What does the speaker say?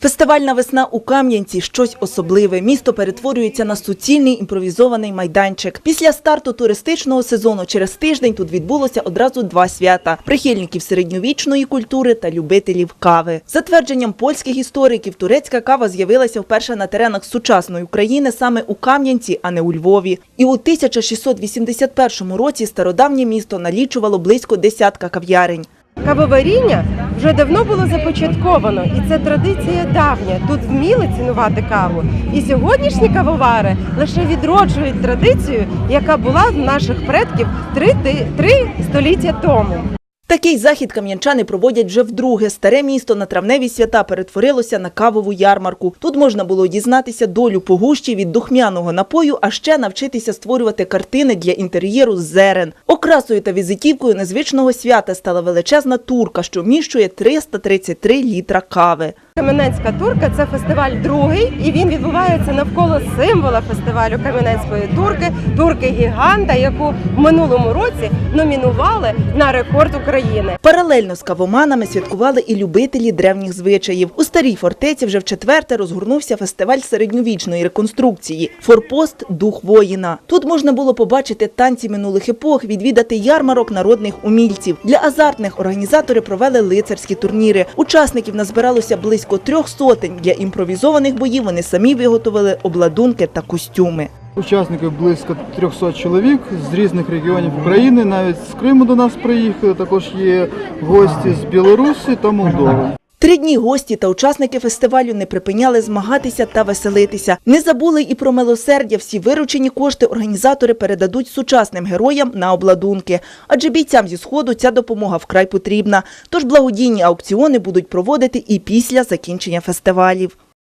Фестивальна весна у Кам'янці щось особливе. Місто перетворюється на суцільний імпровізований майданчик. Після старту туристичного сезону через тиждень тут відбулося одразу два свята: прихильників середньовічної культури та любителів кави. За твердженням польських істориків, турецька кава з'явилася вперше на теренах сучасної України саме у Кам'янці, а не у Львові. І у 1681 році стародавнє місто налічувало близько десятка кав'ярень. Кавоваріння вже давно було започатковано, і це традиція давня. Тут вміли цінувати каву. І сьогоднішні кавовари лише відроджують традицію, яка була в наших предків три, три століття тому. Такий захід кам'янчани проводять вже вдруге. Старе місто на травневі свята перетворилося на кавову ярмарку. Тут можна було дізнатися долю погущі від духмяного напою, а ще навчитися створювати картини для інтер'єру з зерен. Окрасою та візитівкою незвичного свята стала величезна турка, що вміщує 333 літра кави. Кам'янецька турка це фестиваль другий, і він відбувається навколо символа фестивалю Кам'янецької турки, турки гіганта, яку в минулому році номінували на рекорд України. Паралельно з кавоманами святкували і любителі древніх звичаїв. У старій фортеці вже вчетверте розгорнувся фестиваль середньовічної реконструкції Форпост Дух воїна. Тут можна було побачити танці минулих епох, відвідати ярмарок народних умільців. Для азартних організатори провели лицарські турніри. Учасників назбиралося близько трьох сотень. Для імпровізованих боїв вони самі виготовили обладунки та костюми. Учасників близько 300 чоловік з різних регіонів України, навіть з Криму до нас приїхали. Також є гості з Білорусі та Молдови. Три дні гості та учасники фестивалю не припиняли змагатися та веселитися. Не забули і про милосердя. Всі виручені кошти організатори передадуть сучасним героям на обладунки. Адже бійцям зі сходу ця допомога вкрай потрібна. Тож благодійні аукціони будуть проводити і після закінчення фестивалів.